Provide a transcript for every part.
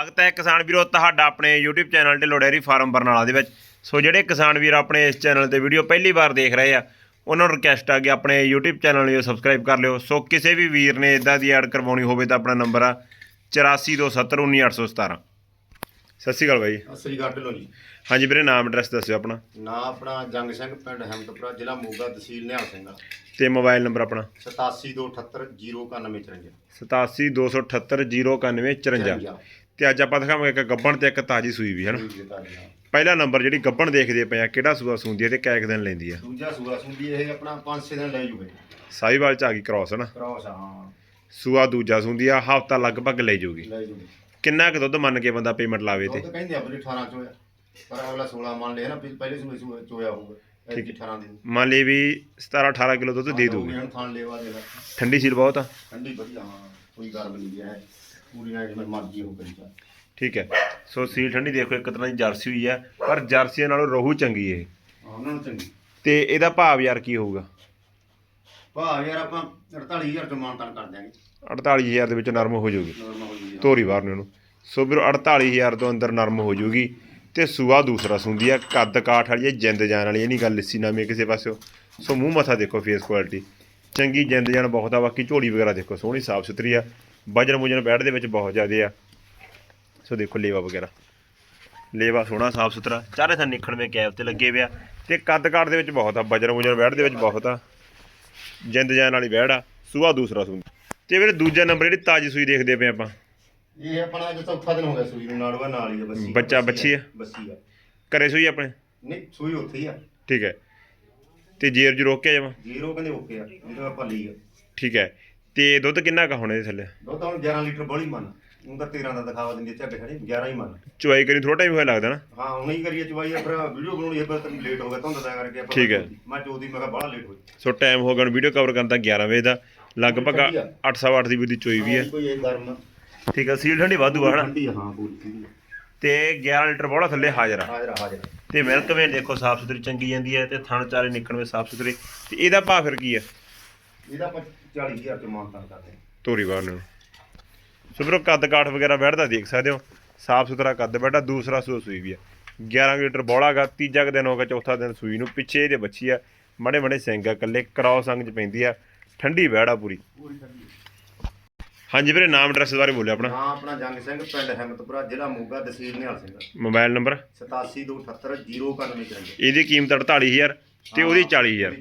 ਸਵਾਗਤ ਹੈ ਕਿਸਾਨ ਵੀਰੋ ਤੁਹਾਡਾ ਆਪਣੇ YouTube channel Dhillon dairy farm Barnala ਦੇ ਵਿੱਚ। ਸੋ ਜਿਹੜੇ ਕਿਸਾਨ ਵੀਰ ਆਪਣੇ ਇਸ ਚੈਨਲ ਤੇ ਵੀਡੀਓ ਪਹਿਲੀ ਵਾਰ ਦੇਖ ਰਹੇ ਆ ਉਹਨਾਂ ਨੂੰ ਰਿਕਵੈਸਟ ਆ ਕਿ ਆਪਣੇ YouTube ਚੈਨਲ ਨੂੰ ਸਬਸਕ੍ਰਾਈਬ ਕਰ ਲਿਓ। ਸੋ ਕਿਸੇ ਵੀ ਵੀਰ ਨੇ ਇਦਾਂ ਦੀ ਐਡ ਕਰਵਾਉਣੀ ਹੋਵੇ ਤਾਂ ਆਪਣਾ ਨੰਬਰ ਆ 8427191817 ਸਤਿ ਸ਼੍ਰੀ ਅਕਾਲ ਬਾਈ। ਸਤਿ ਸ੍ਰੀ ਅਕਾਲ ਢਿੱਲੋਂ ਜੀ। ਹਾਂਜੀ ਵੀਰੇ ਨਾਮ ਐਡਰੈਸ ਦੱਸਿਓ ਆਪਣਾ। ਨਾਂ ਆਪਣਾ ਜੰਗ ਸਿੰਘ ਪਿੰਡ ਹਮਦਪੁਰਾ ਜ਼ਿਲ੍ਹਾ ਮੋਗਾ ਤਹਿਸੀਲ ਨਿਹਾਲ ਸਿੰਘ। ਤੇ ਮੋਬਾਈਲ ਨੰਬਰ ਆਪਣਾ? 8728809154 8727809154 ਤੇ ਅੱਜ ਆਪਾਂ ਦਿਖਾਵਾਂਗੇ ਇੱਕ ਗੱਬਣ ਤੇ ਇੱਕ ਤਾਜੀ ਸੂਈ ਵੀ ਹੈ ਨਾ? ਪਹਿਲਾ ਨੰਬਰ ਜਿਹੜੀ ਗੱਬਣ ਦੇਖਦੇ ਪਏ ਆ ਕਿਹੜਾ ਸੂਆ ਸੂੰਦੀ ਹੈ ਤੇ ਕਿੰਨੇ ਦਿਨ ਲੈਂਦੀ ਆ? ਦੂਜਾ ਸੂਆ ਸੁੰਦੀ ਇਹ ਆਪਣਾ 5-6 ਦਿਨ ਲੈ ਜੂਗੇ। ਸਾਈਵਾਲ ਚ ਆ ਗਈ ਕ੍ਰਾਸ ਹੈ ਨਾ? ਕ੍ਰੋਸ ਹਾਂ। ਸੂਆ ਦੂਜਾ ਸੁੰਦੀ ਆ ਹਫਤਾ ਲਗਭਗ ਲੈ ਜਾਊਗੀ ਲੈ ਜੂਗੇ। ਕਿੰਨਾ ਕੁ ਦੁੱਧ ਮੰਨ ਕੇ ਬੰਦਾ ਪੇਮੈਂਟ ਲਾਵੇ ਤੇ? ਦੁੱਧ ਕਹਿੰਦੇ ਆ ਬਲੇ 18 ਚੋਇਆ ਪਰ ਅਗਲਾ 16 ਮੰਨ ਲਿਆ ਨਾ ਪਹਿਲੇ ਸੂਏ ਚੋਇਆ ਹੋਊਗਾ ਇਹ 18 ਦੇ। ਮੰਨ ਲਈ ਵੀ 17 18 ਕਿਲੋ ਦੁੱਧ ਦੇ ਦੂਗੀ ਠੰਡੀ ਸੀਲ ਬਹੁਤ ਆ। ਠੰਡੀ ਵਧੀਆ ਹਾਂ ਕੋਈ ਗਰਮ ਨਹੀਂ ਹੈ। ਪੂਰੀ ਜਿਵੇਂ ਮਰਜ਼ੀ ਹੋ ਕਰੀ ਚਾ ਠੀਕ ਹੈ ਸੋ ਸੀਲ ਠੰਡੀ ਦੇਖੋ ਇੱਕ ਤਰ੍ਹਾਂ ਦੀ ਜਰਸੀ ਹੋਈ ਆ ਪਰ ਜਰਸੀ ਨਾਲੋਂ ਰਹੂ ਚੰਗੀ ਇਹ। ਉਹਨਾਂ ਨੂੰ ਚੰਗੀ। ਤੇ ਇਹਦਾ ਭਾਵ ਯਾਰ ਕੀ ਹੋਊਗਾ? ਭਾਅ ਯਾਰ ਆਪਾਂ 48000 ਤੋਂ ਮਾਨਤਾਨ ਕਰ ਦਿਆਂਗੇ। 48000 ਦੇ ਵਿੱਚ ਨਰਮ ਹੋ ਜਾਊਗੀ। ਨੋਰਮਲ ਹੋ ਜੀ ਤੋਰੀ ਬਾਹਰ ਨੂੰ ਇਹਨੂੰ। ਸੋ ਵੀਰੋ 48000 ਤੋਂ ਅੰਦਰ ਨਰਮ ਹੋ ਜਾਊਗੀ ਤੇ ਸੂਆ ਦੂਸਰਾ ਸੁੰਦੀ ਆ ਕੱਦ ਕਾਠ ਵਾਲੀ ਇਹ ਜਿੰਦ ਜਾਨ ਵਾਲੀ ਇਹ ਨਹੀਂ ਗੱਲ ਲਿੱਸੀ ਨਾਮੀ ਕਿਸੇ ਪਾਸਿਓ। ਸੋ ਮੂੰਹ ਮੱਥਾ ਦੇਖੋ ਫੇਸ ਕੁਆਲਿਟੀ ਚੰਗੀ ਜਿੰਦ ਜਾਨ ਬਹੁਤ ਆ ਬਾਕੀ ਝੋਲੀ ਵਗੈਰਾ ਦੇਖੋ ਸੋਹਣੀ ਸਾਫ਼ ਸੁਥਰੀ ਆ। ਵਜਨ ਮੁਜਨ ਬੈਠ ਦੇ ਵਿੱਚ ਬਹੁਤ ਜ਼ਿਆਦੇ ਆ। ਸੋ ਦੇਖੋ ਲੇਵਾ ਵਗੈਰਾ। ਲੇਵਾ ਸੋਹਣਾ ਸਾਫ਼ ਸੁਥਰਾ ਚਾਰੇ ਥਾਂ ਨਿਖੜਵੇਂ ਕੈਪ ਤੇ ਲੱਗੇ ਪਿਆ ਤੇ ਕੱਦ ਕਾਠ ਦੇ ਵਿੱਚ ਬਹੁਤ ਆ ਵਜਨ ਮੁਜਨ ਬੈਠ ਦੇ ਵਿੱਚ ਬਹੁਤ ਆ। ਜਿੰਦ ਜਾਨ ਵਾਲੀ ਬੈੜ ਆ ਸੂਆ ਦੂਸਰਾ ਸੁੰਦੀ ਤੇ ਵੀਰੇ ਦੂਜਾ ਨੰਬਰ ਜਿਹੜੀ ਤਾਜੀ ਸੂਈ ਦੇਖਦੇ ਪਏ ਆਪਾਂ। ਇਹ ਆਪਣਾ ਅੱਜ ਚੌਥਾ ਦਿਨ ਹੋ ਗਿਆ ਸੂਈ ਨੂੰ ਨਾੜਵਾ ਨਾਲ ਹੀ ਆ ਬੱਸੀ ਬੱਚਾ ਬੱਚੀ ਆ? ਬੱਸੀ ਆ। ਘਰੇ ਸੂਈ ਆਪਣੇ? ਨਹੀਂ ਸੂਈ ਉੱਥੇ ਹੀ ਆ। ਠੀਕ ਹੈ। ਤੇ ਜੇਰ ਜੂ ਰੋਕ ਕੇ ਜਾਵਾਂ ਜ਼ੀਰੋ ਕਹਿੰਦੇ ਓਕੇ ਆ। ਇਹਦਾ ਆਪਾਂ ਲਈ ਆ। ਠੀਕ ਹੈ। ਤੇ ਦੁੱਧ ਕਿੰਨਾ ਕੁ ਹੁਣ ਇਹਦੇ ਥੱਲੇ? ਦੁੱਧ ਹੁਣ 11 ਲੀਟਰ ਬੋਲੀ ਮੰਨ। ਉਹ ਤਾਂ 13 ਦਾ ਦਿਖਾਵਾ ਦਿੰਦੀ ਝੱਟ ਖੜੇ 11 ਹੀ ਮੰਨ। ਚੁਆਈ ਕਰੀ ਥੋੜਾ ਟਾਈਮ ਹੋਇਆ ਲੱਗਦਾ ਨਾ? ਹਾਂ ਹੁਣ ਹੀ ਕਰੀਏ ਚਵਾਈ ਆ ਫਿਰ ਵੀਡੀਓ ਬਣਾਉਣੀ ਹੈ ਪਰ ਤੈਨੂੰ ਲੇਟ ਹੋ ਗਿਆ ਤੁਹਾਨੂੰ ਦਾ ਕਰਕੇ ਆਪਾਂ ਠੀਕ ਹੈ। ਮੈਂ ਚੋਦੀ ਮੈਂ ਕਿਹਾ ਬੜਾ ਲੇਟ ਹੋਈ ਸੋ ਟਾਈਮ ਹੋ ਗਿਆ ਵੀਡੀਓ ਕਵਰ ਕਰਨ ਦਾ 11 ਵਜੇ ਦਾ। ਲਗਭਗ ਠੰਡੀ ਆ। 8:08 ਦੀ ਵੀ ਦੀ ਚੋਈ ਵੀ ਹੈ ਕੋਈ ਇਹ ਗਰਮ ਠੀਕ ਹੈ ਸੀਲ ਠੰਡੀ ਵਾਧੂ ਆ ਹਨਾ? ਠੰਡੀ ਆ, ਹਾਂ ਪੂਰੀ ਠੰਡੀ ਆ। ਤੇ 11 ਲੀਟਰ ਬੋਲਾ ਥੱਲੇ ਹਾਜ਼ਰ ਆ। ਹਾਜ਼ਰ ਆ, ਹਾਜ਼ਰ ਆ। ਤੇ ਮਿਲਕ ਵੇਨ ਦੇਖੋ ਸਾਫ਼ ਸੁਥਰੀ ਚੰਗੀ ਜਾਂਦੀ ਹੈ ਤੇ ਥਣ ਚਾਰੇ ਨਿਕਲਵੇਂ ਸਾਫ਼ ਸੁਥਰੇ ਤੇ ਇਹਦਾ ਭਾਅ ਫਿਰ ਕੀ ਹੈ ਇਹਦਾ ਆਪਾਂ 40000 ਚ ਮਾਨਤਾਨ ਕਰਦੇ ਹਾਂ। ਤੋਰੀ ਬਾਹਰ ਨੂੰ। ਸੋ ਵੀਰੋ ਕੱਦ ਕਾਠ ਵਗੈਰਾ ਬੈਠਦਾ ਦੇਖ ਸਕਦੇ ਹੋ। ਸਾਫ਼ ਸੁਥਰਾ ਕੱਦ ਬੈਠਾ ਦੂਸਰਾ ਸੂਆ ਸੂਈ ਵੀ ਆ। 11 ਕੁ ਲੀਟਰ ਬੋਲਾ ਗਾ ਤੀਜਾ ਕੁ ਦਿਨ ਹੋ ਗਿਆ ਚੌਥਾ ਦਿਨ ਸੂਈ ਨੂੰ ਪਿੱਛੇ ਇਹਦੇ ਬੱਚੀ ਆ। ਮੜੇ ਮੜੇ ਸਿੰਘ ਆ ਕੱਲੇ ਕ੍ਰਾਸ ਅੰਗ ਚ ਪੈਂਦੀ ਆ। ਠੰਡੀ ਬੈੜਾ ਪੂਰੀ। ਪੂਰੀ ਹਾਂਜੀ ਵੀਰੇ ਨਾਮ ਐਡਰੈਸ ਬਾਰੇ ਬੋਲਿਓ ਆਪਣਾ। ਹਾਂ ਆਪਣਾ ਜੰਗ ਸਿੰਘ ਪਿੰਡ ਹਿੰਮਤਪੁਰਾ ਜ਼ਿਲ੍ਹਾ ਮੋਗਾ ਤਹਿਸੀਲ ਨਿਹਾਲ ਸਿੰਘ। Mobile number? 8728809194 ਇਹਦੀ ਕੀਮਤ 48000 ਤੇ ਉਹਦੀ 40000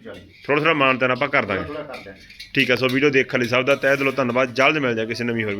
ਥੋੜਾ ਥੋੜਾ ਮਾਨਤਾਨ ਆਪਾਂ ਕਰ ਦਾਂਗੇ। ਥੋੜਾ ਕਰ ਦਿਆਂਗੇ। ਠੀਕ ਹੈ ਸੋ ਵੀਡੀਓ ਦੇਖਣ ਲਈ ਸਭ ਦਾ ਤਹਿ ਦਿਲੋਂ ਧੰਨਵਾਦ। ਜਲਦ ਮਿਲ ਜਾ ਕਿਸੇ ਨਵੀਂ ਹੋਰ